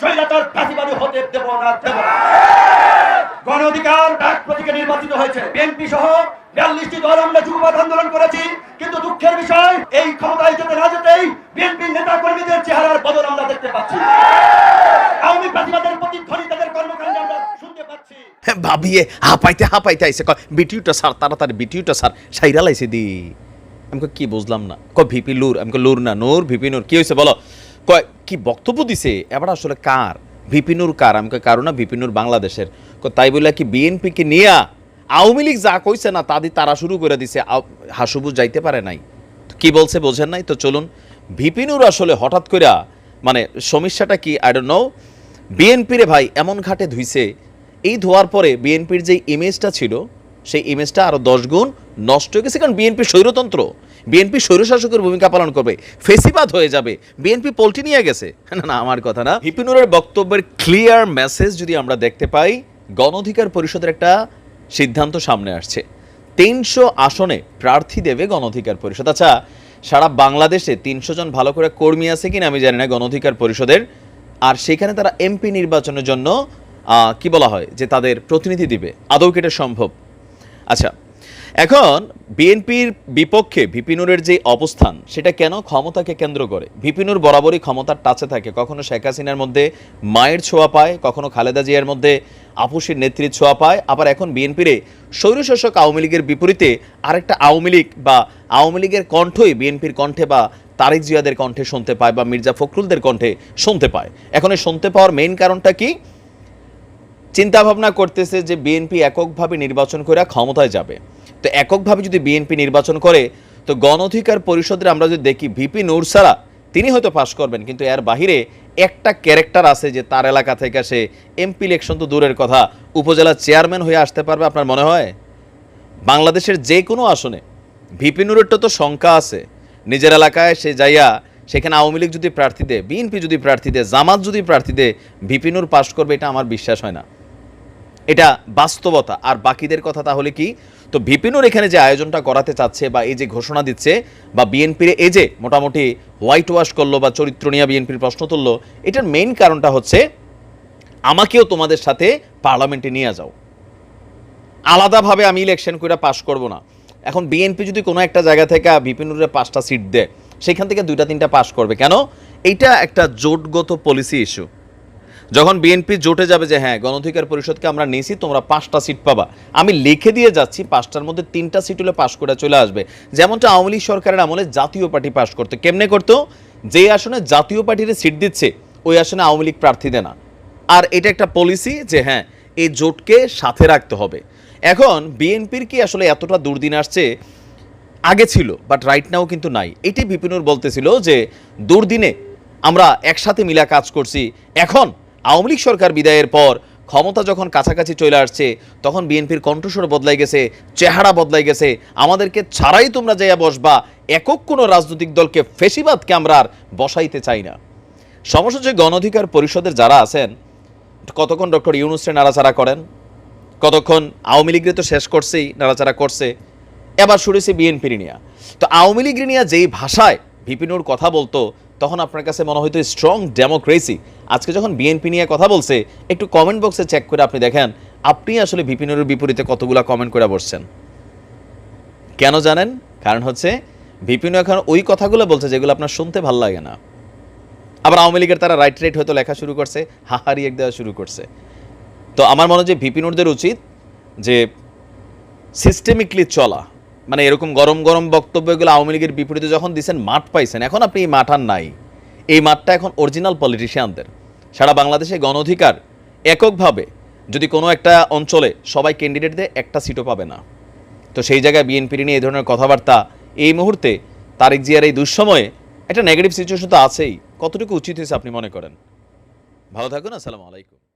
স্বৈরাচার ফাঁসিবাদী হতে দেব না, দেব গণ অধিকার ডাক প্রতীকে নির্বাচিত হয়েছে। বিএনপি সহ বিয়াল্লিশটি দল আমরা যুগপথ আন্দোলন করেছি, কিন্তু দুঃখের বিষয়, এই ক্ষমতায় যেতে না যেতেই বিএনপি নেতা কর্মীদের চেহারার বদল আমরা দেখতে পাচ্ছি। আওয়ামী প্রতিধ্বনি তাদের কর্মকাণ্ডে আমরা শুনতে পাচ্ছি। ভাবিয়ে, হাঁপাইতে হাঁপাইতে আইসে কয়, বিটিউটা স্যার, তাড়াতাড়ি, বিটিউটা স্যার, সাইরা লাইছে দি। আমি কি বুঝলাম না। কয়, ভিপি লুর। আমি লুর না, নূর, ভিপি নূর। কি হয়েছে বলো? কি বক্তব্য দিছে? এবার আসলে কার? ভিপি নূর কার? আমি কারও না ভিপি নূর বাংলাদেশের তাই বলে কি বিএনপি কে নিয়া আওয়ামী লীগ যা কইছে না তাদের তারা শুরু করে দিছে। হাসুবু যাইতে পারে নাই। কি বলছে, বোঝেন নাই? তো চলুন, ভিপিনুর আসলে হঠাৎ কইরা মানে সমস্যাটা কি? আই ডোন্ট নো বিএনপিরে ভাই এমন ঘাটে ধুইছে। এই ধোয়ার পরে বিএনপির যে ইমেজটা ছিল, সেই ইমেজটা আরও দশ গুণ নষ্ট হয়ে গেছে, কারণ বিএনপি স্বৈরতন্ত্র। বিএনপি স্বৈরশাসকের ভূমিকা পালন করবে। ফেসিবাদ হয়ে যাবে। বিএনপি পল্টি নিয়ে গেছে। না না, আমার কথা না। ভিপিনুরের বক্তব্যের ক্লিয়ার মেসেজ যদি আমরা দেখতে পাই, গণ অধিকার পরিষদের একটা সিদ্ধান্ত সামনে আসছে। তিনশো আসনে প্রার্থী দেবে গণ অধিকার পরিষদ। আচ্ছা সারা বাংলাদেশে তিনশো জন ভালো করে কর্মী আছে কিনা আমি জানি না গণ অধিকার পরিষদের। আর সেখানে তারা এমপি নির্বাচনের জন্য কি বলা হয়? যে তাদের প্রতিনিধি দিবে। আদৌ কি এটা সম্ভব? আচ্ছা এখন বিএনপির বিপক্ষে ভিপিনুরের যে অবস্থান, সেটা কেন ক্ষমতাকে কেন্দ্র করে? ভিপিনুর বরাবরই ক্ষমতার টাচে থাকে। কখনো শেখ হাসিনার মধ্যে মায়ের ছোঁয়া পায়, কখনো খালেদা জিয়ার মধ্যে আপুসির নেত্রীর ছোঁয়া পায়, আবার এখন বিএনপিরে স্বৈরশাসক আওয়ামী লীগের বিপরীতে আরেকটা আওয়ামী লীগ বা আওয়ামী লীগের কণ্ঠই বিএনপির কণ্ঠে বা তারেক জিয়াদের কণ্ঠে শুনতে পায় বা মির্জা ফখরুলদের কণ্ঠে শুনতে পায়। এখন এই শুনতে পাওয়ার মেইন কারণটা কি? চিন্তা ভাবনা করতেছে যে বিএনপি এককভাবে নির্বাচন করে ক্ষমতায় যাবে। তো এককভাবে যদি বিএনপি নির্বাচন করে, তো গণ অধিকার পরিষদের আমরা যদি দেখি, ভিপি নূরসারা তিনি হয়তো পাশ করবেন, কিন্তু এর বাহিরে একটা ক্যারেক্টার আছে যে তার এলাকা থেকে সে এমপি ইলেকশন তো দূরের কথা, উপজেলা চেয়ারম্যান হয়ে আসতে পারবে আপনার মনে হয়? বাংলাদেশের যে কোনো আসনে, ভিপি নুরেরটা তো শঙ্কা আছে। নিজের এলাকায় সে যাইয়া সেখানে আওয়ামী লীগ যদি প্রার্থী দেয়, বিএনপি যদি প্রার্থী দেয়, জামাত যদি প্রার্থী দেয় ভিপিনুর পাশ করবে, এটা আমার বিশ্বাস হয় না। এটা বাস্তবতা। আর বাকিদের কথা তাহলে কি? তো ভিপিনুর এখানে যে আয়োজনটা করাতে চাচ্ছে বা এই যে ঘোষণা দিচ্ছে বা বিএনপির এই যে মোটামুটি হোয়াইট ওয়াশ করল বা চরিত্র নিয়ে বিএনপির প্রশ্ন তুললো, এটার মেইন কারণটা হচ্ছে আমাকেও তোমাদের সাথে পার্লামেন্টে নিয়ে যাও। আলাদাভাবে আমি ইলেকশন করে পাশ করব না। এখন বিএনপি যদি কোনো একটা জায়গা থেকে বিপিনুরের পাঁচটা সিট দেয়, সেখান থেকে দুইটা তিনটা পাশ করবে। কেন? এইটা একটা জোটগত পলিসি ইস্যু যখন বিএনপি জোটে যাবে যে হ্যাঁ গণঅধিকার পরিষদকে আমরা নিয়েছি, তোমরা পাঁচটা সিট পাবা। আমি লিখে দিয়ে যাচ্ছি, পাঁচটার মধ্যে তিনটা সিট হলে পাশ করে চলে আসবে। যেমনটা আওয়ামী লীগ সরকারের আমলে জাতীয় পার্টি পাশ করতো। কেমনে করতো? যে আসনে জাতীয় পার্টির সিট দিচ্ছে, ওই আসনে আওয়ামী লীগ প্রার্থী দেয় না। আর এটা একটা পলিসি যে হ্যাঁ এই জোটকে সাথে রাখতে হবে। এখন বিএনপির কি আসলে এতটা দুর্দিন আসছে? আগে ছিল বাট রাইট নাও কিন্তু নাই। এটি বিপিনুর বলতেছিল যে, দুর্দিনে আমরা একসাথে মিলা কাজ করছি। এখন আওয়ামী লীগ সরকার বিদায়ের পর ক্ষমতা যখন কাছাকাছি চলে আসছে, তখন বিএনপির কণ্ঠস্বর বদলাই গেছে, চেহারা বদলাই গেছে। আমাদেরকে ছাড়াই তোমরা যাইয়া বসবা, একক কোনো রাজনৈতিক দলকে ফেসিবাদকে আমরা আর বসাইতে চাই না। সমস্যা যে গণ অধিকার পরিষদের যারা আছেন, কতক্ষণ ডক্টর ইউনুসরে নাড়াচাড়া করেন? কতক্ষণ আওয়ামী লীগরে তো শেষ করছেই, নাড়াচাড়া করছে। এবার শুনেছি বিএনপির নিয়া। তো আওয়ামী লীগ নিয়ে যেই ভাষায় ভিপিনুর কথা বলতো তখন আপনার কাছে মনে হয়তো স্ট্রং ডেমোক্রেসি আজকে যখন বিএনপি নিয়ে কথা বলছে, একটু কমেন্ট বক্সে চেক করে আপনি দেখেন, আপনি আসলে ভিপিনুরের বিপরীতে কতগুলা কমেন্ট করে বসছেন। কেন জানেন? কারণ হচ্ছে ভিপিনু এখন ওই কথাগুলো বলছে যেগুলো আপনার শুনতে ভালো লাগে না। আবার আওয়ামী লীগের তারা রাইট রাইট হয়তো লেখা শুরু করছে, হাহারি এক দেওয়া শুরু করছে। তো আমার মনে হয় যে ভিপিনুরদের উচিত যে সিস্টেমিকলি চলা। মানে এরকম গরম গরম বক্তব্যগুলো আওয়ামী লীগের বিপরীতে যখন দিচ্ছেন মাঠ পাইছেন। এখন আপনি এই মাঠ আর নাই। এই মাঠটা এখন অরিজিনাল পলিটিশিয়ানদের সারা বাংলাদেশে গণ অধিকার এককভাবে যদি কোনো একটা অঞ্চলে সবাই ক্যান্ডিডেট দেয় একটা সিটও পাবে না। তো সেই জায়গায় বিএনপির নিয়ে এই ধরনের কথাবার্তা এই মুহূর্তে তারেক জিয়ার এই দুঃসময়ে একটা নেগেটিভ সিচুয়েশন তো আছেই। কতটুকু উচিত হয়েছে আপনি মনে করেন? ভালো থাকুন, আসসালামু আলাইকুম।